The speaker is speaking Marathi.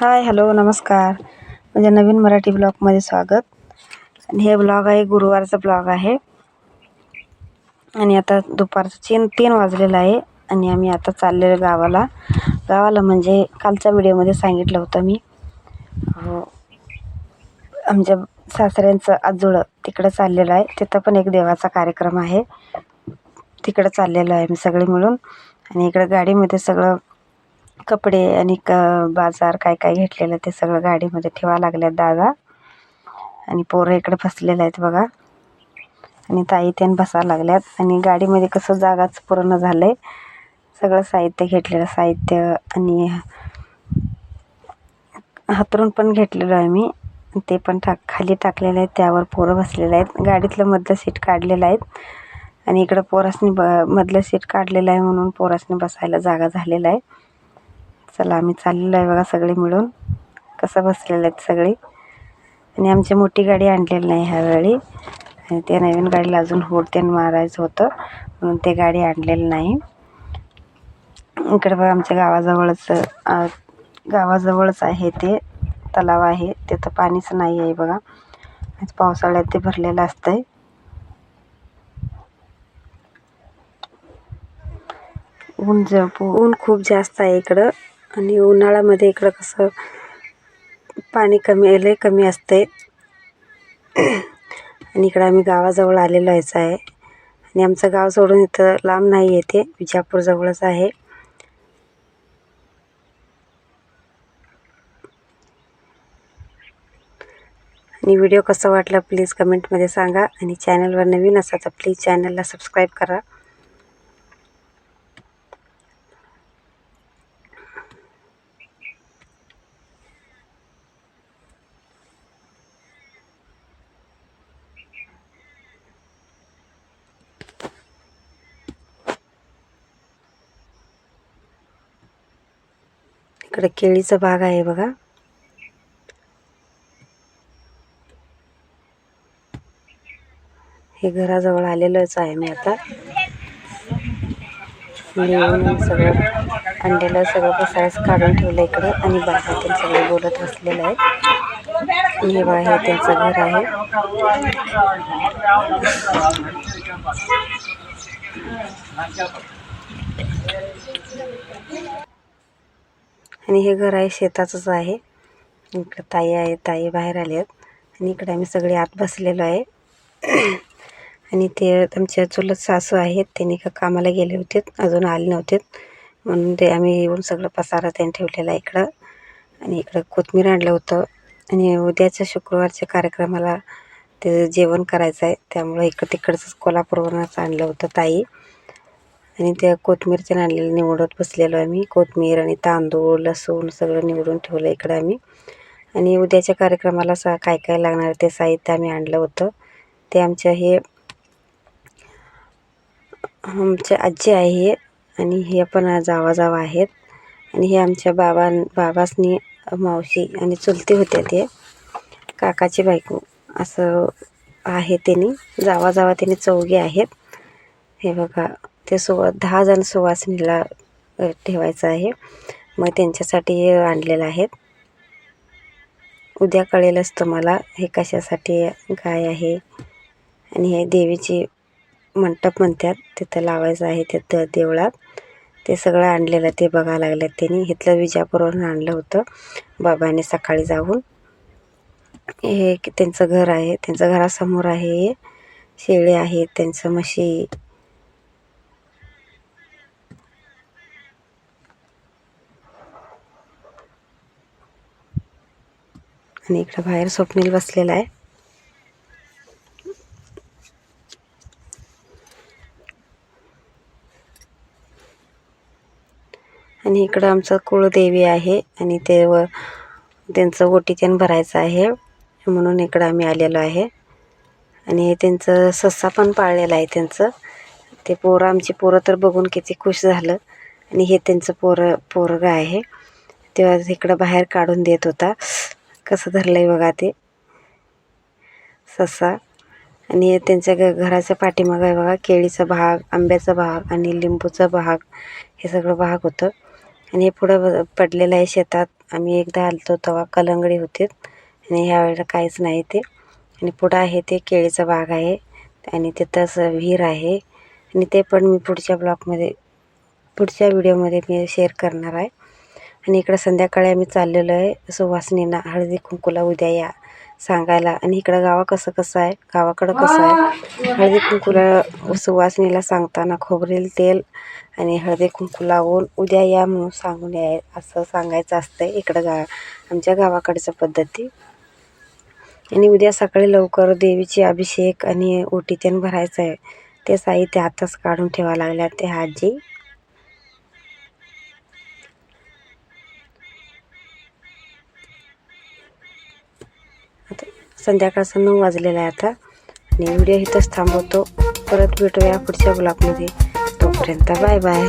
हाय हॅलो नमस्कार. माझ्या नवीन मराठी ब्लॉगमध्ये स्वागत. आणि हे ब्लॉग आहे गुरुवारचा ब्लॉग आहे. आणि आता दुपारचं तीन तीन वाजलेलं आहे. आणि आम्ही आता चाललेलो गावाला. गावाला म्हणजे कालच्या व्हिडिओमध्ये सांगितलं होतं मी. हो. आमच्या सासऱ्यांचं आजोळं तिकडं चाललेलं आहे. तिथं पण एक देवाचा कार्यक्रम आहे. तिकडं चाललेलो आहे मी सगळे मिळून. आणि इकडं गाडीमध्ये सगळं कपडे आणि क बाजार काय काय घेतलेलं ते सगळं गाडीमध्ये ठेवा लागल्यात दादा. आणि पोरं इकडे बसलेले आहेत बघा. आणि ताई त्यानं बसायला लागल्यात. आणि गाडीमध्ये कसं जागाच पूर्ण झालं आहे सगळं साहित्य घेतलेलं साहित्य आणि हातरून पण घेतलेलो आहे मी. ते पण टाक खाली टाकलेलं आहे त्यावर पोरं बसलेलं आहेत. गाडीतलं मधलं सीट काढलेलं आहेत. आणि इकडं पोरासनी ब मधलं सीट काढलेलं आहे म्हणून पोरासनी बसायला जागा झालेला आहे. चला आम्ही चाललेलो आहे बघा सगळे मिळून. कसं बसलेलं आहेत सगळे. आणि आमची मोठी गाडी आणलेली नाही ह्यावेळी. आणि त्या नवीन गाडीला अजून होड मारायचं होतं. म्हणून ते गाडी आणलेलं नाही. इकडे बघा आमच्या गावाजवळच गावाजवळच आहे ते. तलाव आहे. तिथं पाणीच नाही आहे बघा. आज पावसाळ्यात ते भरलेलं असतंय. ऊन ज ऊन खूप जास्त आहे इकडं. आणि उन्हाळ्यामध्ये इकडं कसं पाणी कमी लय कमी असते. आणि इकडं आम्ही गावाजवळ आलेलो यायचं आहे आणि आमचं गाव सोडून इथं लांब नाही येते विजापूरजवळच आहे. आणि व्हिडिओ कसा वाटला प्लीज कमेंटमध्ये सांगा. आणि चॅनलवर नवीन असा तर प्लीज चॅनलला सबस्क्राईब करा. इकडे केळीचा बाग आहे बघा. हे घराजवळ आलेलंच आहे मी आता. लिहून सगळं अंड्याला सगळं पसायस काढून ठेवलं इकडे आणि बाहेर सगळे बोलत बसलेलं आहे. हे बाहेर हे त्यांचं घर आहे. आणि हे घर आहे शेताचंच आहे. इकडं ताई आहे ताई बाहेर आले आहेत. आणि इकडे आम्ही सगळे आत बसलेलो आहे. आणि ते आमच्या चुलत सासू आहेत त्यांनी का कामाला गेले होते अजून आले नव्हते म्हणून ते आम्ही येऊन सगळं पसारा त्यांनी ठेवलेला आहे इकडं. आणि इकडं कोथमीर आणलं होतं. आणि उद्याच्या शुक्रवारच्या कार्यक्रमाला ते जेवण करायचं आहे त्यामुळं इकडं तिकडचंच कोल्हापूरवरूनच आणलं होतं ताई. आणि त्या कोथमीरच्या आणलेलं निवडत बसलेलो आम्ही. कोथमीर आणि तांदूळ लसूण सगळं निवडून ठेवलं इकडं आम्ही. आणि उद्याच्या कार्यक्रमाला सा काय काय लागणार ते साहित्य आम्ही आणलं होतं. ते आमच्या हे आमच्या आजी आहे हे आणि हे पण जावा जावा आहेत. आणि हे आमच्या बाबा बाबासनी मावशी आणि चुलती होत्या ते. काकाची बायको असं आहे त्यांनी. जावा जावा त्यांनी चौघे आहेत. हे बघा. ते सुवा दहा जण सुवासिनीला ठेवायचं आहे. मग त्यांच्यासाठी हे आणलेलं आहेत. उद्या कळेलच तुम्हाला हे कशासाठी काय आहे. आणि हे देवीची मंडप म्हणतात तिथं लावायचं आहे तिथं देवळात. ते सगळं आणलेलं ते बघायला लागलं त्यांनी. इथलं विजापूरवरून आणलं होतं. बाबाने सकाळी जाऊन हे त्यांचं घर आहे. त्यांचं घरासमोर आहे हे. शेळी आहेत त्यांचं म्हशी आणि इकडं बाहेर स्वप्नील बसलेला आहे. आणि इकडं आमचं कुळदेवी आहे आणि ते व त्यांचं ओटी त्यानं भरायचं आहे. म्हणून इकडं आम्ही आलेलो आहे. आणि त्यांचं सस्सा पण पाळलेला आहे त्यांचं. ते पोरं आमची पोरं तर बघून किती खुश झालं. आणि हे त्यांचं पोरं पोरगं आहे. तेव्हा इकडं बाहेर काढून देत होता. कसं धरलं आहे बघा ते. ससा. आणि त्यांच्या घ घराच्या पाठीमागं आहे बघा केळीचा भाग आंब्याचा भाग आणि लिंबूचा भाग. हे सगळं भाग होतं. आणि हे पुढं ब- पडलेलं आहे शेतात. आम्ही एकदा आलतो तेव्हा कलंगडी होते. आणि ह्या वेळेला काहीच नाही ते. आणि पुढं आहे ते केळीचा भाग आहे. आणि तिथंच विहीर आहे. आणि ते पण मी पुढच्या ब्लॉगमध्ये पुढच्या व्हिडिओमध्ये मी शेअर करणार आहे. आणि इकडं संध्याकाळी आम्ही चाललेलो आहे. सुवासिनींना हळदी कुंकूला उद्या या सांगायला. आणि इकडं गावा कसं कसं आहे? गावाकडं कसं आहे? हळदी कुंकूला सुवासिनीला सांगताना खोबरेल तेल आणि हळदी कुंकू लावून उद्या या म्हणून सांगून या असं सांगायचं असतं आहे इकडं गा आमच्या गावाकडच्या पद्धती. आणि उद्या सकाळी लवकर देवीची अभिषेक आणि ओटी त्यानं भरायचं आहे. ते साहित्य आताच काढून ठेवा लागल्या ते आजी. संध्याकाळचं नऊ वाजलेलं आहे आता. आणि व्हिडिओ इथंच थांबवतो. परत भेटूया पुढच्या ब्लॉगमध्ये तोपर्यंत बाय बाय.